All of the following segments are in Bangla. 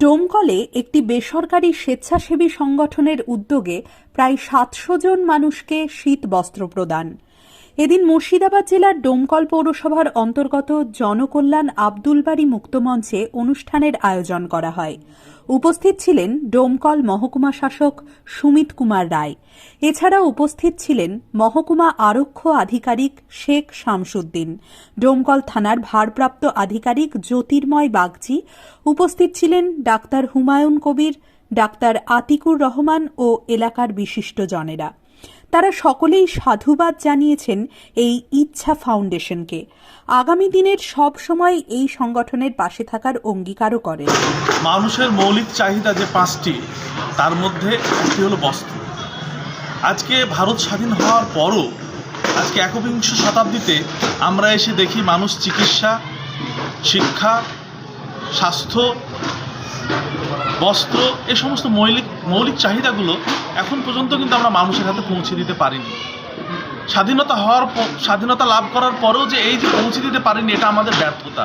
ডোমকলে একটি বেসরকারি স্বেচ্ছাসেবী সংগঠনের উদ্যোগে প্রায় সাতশো জন মানুষকে শীত বস্ত্র প্রদান। এদিন মুর্শিদাবাদ জেলার ডোমকল পৌরসভার অন্তর্গত জনকল্যাণ আব্দুলবাড়ি মুক্তমঞ্চে অনুষ্ঠানের আয়োজন করা হয়। উপস্থিত ছিলেন ডোমকল মহকুমা শাসক সুমিত কুমার রায়। এছাড়া উপস্থিত ছিলেন মহকুমা আরক্ষ আধিকারিক শেখ শামসুদ্দিন, ডোমকল থানার ভারপ্রাপ্ত আধিকারিক জ্যোতির্ময় বাগচি, উপস্থিত ছিলেন ডাক্তার হুমায়ুন কবির, ডাক্তার আতিকুর রহমান ও এলাকার বিশিষ্টজনেরা। তারা সকলেই সাধুবাদ জানিয়েছেন এই ইচ্ছা ফাউন্ডেশনকে। আগামী দিনের সব সময় এই সংগঠনের পাশে থাকার অঙ্গীকারও করেন। মানুষের মৌলিক চাহিদা যে পাঁচটি, তার মধ্যে একটি হলো বস্ত্র। আজকে ভারত স্বাধীন হওয়ার পরও, আজকে একবিংশ শতাব্দীতে আমরা এসে দেখি মানুষ চিকিৎসা, শিক্ষা, স্বাস্থ্য বস্ত্র এ সমস্ত মৌলিক মৌলিক চাহিদাগুলো এখন পর্যন্ত কিন্তু আমরা মানুষের হাতে পৌঁছে দিতে পারিনি। স্বাধীনতা হওয়ার স্বাধীনতা লাভ করার পরেও যে এই যে পৌঁছে দিতে পারিনি, এটা আমাদের ব্যর্থতা।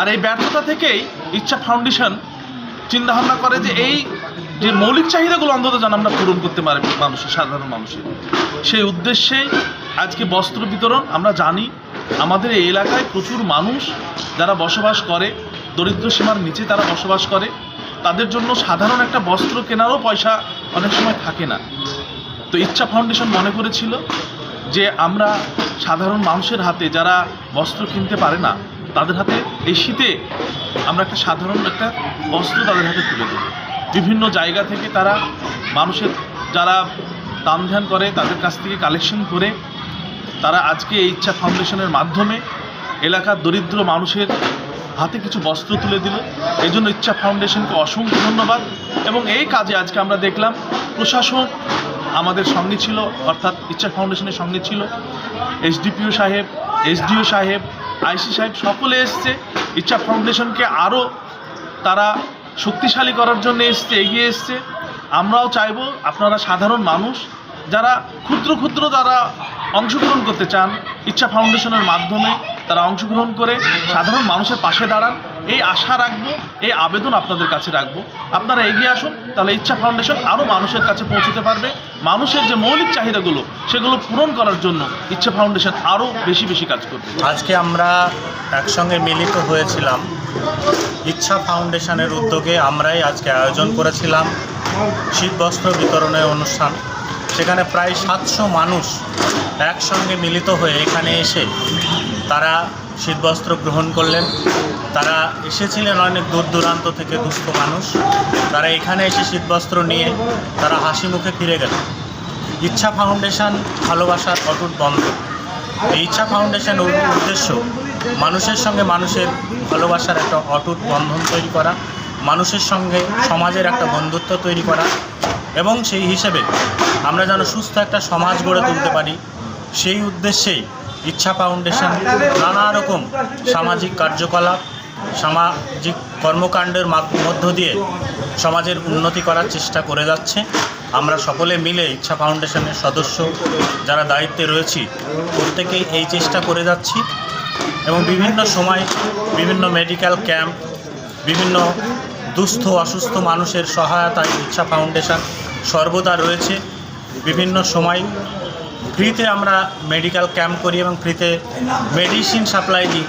আর এই ব্যর্থতা থেকেই ইচ্ছা ফাউন্ডেশন চিন্তাভাবনা করে যে এই যে মৌলিক চাহিদাগুলো অন্তত যেন আমরা পূরণ করতে পারি মানুষের, সাধারণ মানুষের। সেই উদ্দেশ্যেই আজকে বস্ত্র বিতরণ, আমরা জানি আমাদের এই এলাকায় প্রচুর মানুষ যারা বসবাস করে দরিদ্র সীমার নিচে তারা বসবাস করে। তাদের জন্য সাধারণ একটা বস্ত্র কেনারও পয়সা অনেক সময় থাকে না। তো ইচ্ছা ফাউন্ডেশন মনে করেছিল যে আমরা সাধারণ মানুষের হাতে যারা বস্ত্র কিনতে পারে না, তাদের হাতে এই শীতে আমরা একটা সাধারণ একটা বস্ত্র তাদের হাতে তুলে দেব। বিভিন্ন জায়গা থেকে তারা মানুষের যারা দান ধ্যান করে, তাদের কাছ থেকে কালেকশন করে, তারা আজকে এই ইচ্ছা ফাউন্ডেশনের মাধ্যমে এলাকার দরিদ্র মানুষের হাতে কিছু বস্ত্র তুলে দিল। এই জন্য ইচ্ছা ফাউন্ডেশনকে অসংখ্য ধন্যবাদ। এবং এই কাজে আজকে আমরা দেখলাম প্রশাসন আমাদের সঙ্গে ছিল, অর্থাৎ ইচ্ছা ফাউন্ডেশনের সঙ্গে ছিল। এসডিপিও সাহেব, এসডিও সাহেব, আইসি সাহেব সকলে এসছে। ইচ্ছা ফাউন্ডেশনকে আরও তারা শক্তিশালী করার জন্য এসছে, এগিয়ে এসছে। আমরাও চাইব আপনারা সাধারণ মানুষ যারা ক্ষুদ্র ক্ষুদ্র যারা অংশগ্রহণ করতে চান, ইচ্ছা ফাউন্ডেশনের মাধ্যমে তারা অংশগ্রহণ করে সাধারণ মানুষের পাশে দাঁড়ান। এই আশা রাখব, এই আবেদন আপনাদের কাছে রাখব। আপনারা এগিয়ে আসুন, তাহলে ইচ্ছা ফাউন্ডেশন আরও মানুষের কাছে পৌঁছতে পারবে। মানুষের যে মৌলিক চাহিদাগুলো, সেগুলো পূরণ করার জন্য ইচ্ছা ফাউন্ডেশন আরও বেশি বেশি কাজ করবে। আজকে আমরা একসঙ্গে মিলিত হয়েছিলাম। ইচ্ছা ফাউন্ডেশনের উদ্যোগে আমরাই আজকে আয়োজন করেছিলাম শীতবস্ত্র বিতরণের অনুষ্ঠান। সেখানে প্রায় সাতশো মানুষ একসঙ্গে মিলিত হয়ে এখানে এসে তারা শীতবস্ত্র গ্রহণ করলেন। তারা এসেছিলেন অনেক দূর দূরান্ত থেকে দুস্থ মানুষ। তারা এখানে এসে শীতবস্ত্র নিয়ে তারা হাসি মুখে ফিরে গেলেন ইচ্ছা ফাউন্ডেশন ভালোবাসার অটুট বন্ধন এই ইচ্ছা ফাউন্ডেশন উদ্দেশ্য মানুষের সঙ্গে মানুষের ভালোবাসার একটা অটুট বন্ধন তৈরি করা, মানুষের সঙ্গে সমাজের একটা বন্ধুত্ব তৈরি করা এবং সেই হিসেবে আমরা যেন সুস্থ একটা সমাজ গড়ে তুলতে পারি। সেই উদ্দেশ্যেই ইচ্ছা ফাউন্ডেশন নানা রকম সামাজিক কার্যকলাপ, সামাজিক কর্মকাণ্ডের মাধ- মধ্য দিয়ে সমাজের উন্নতি করার চেষ্টা করে যাচ্ছে। আমরা সকলে মিলে ইচ্ছা ফাউন্ডেশনের সদস্য যারা দায়িত্বে রয়েছি, প্রত্যেকেই এই চেষ্টা করে যাচ্ছি এবং বিভিন্ন সময় বিভিন্ন মেডিকেল ক্যাম্প, বিভিন্ন দুস্থ, অসুস্থ মানুষের সহায়তায় ইচ্ছা ফাউন্ডেশন সর্বদা রয়েছে। বিভিন্ন সময় ফ্রিতে আমরা মেডিকেল ক্যাম্প করি এবং ফ্রিতে মেডিসিন সাপ্লাই দিই।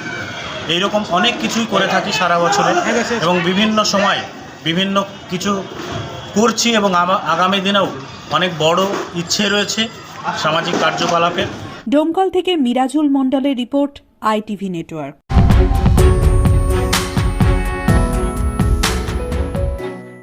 এইরকম অনেক কিছুই করে থাকি সারা বছরে এবং বিভিন্ন সময় বিভিন্ন কিছু করছি এবং আগামী দিনেও অনেক বড় ইচ্ছে রয়েছে সামাজিক কার্যকলাপের। ডোমকল থেকে মিরাজুল মন্ডলের রিপোর্ট, আইটিভি নেটওয়ার্ক।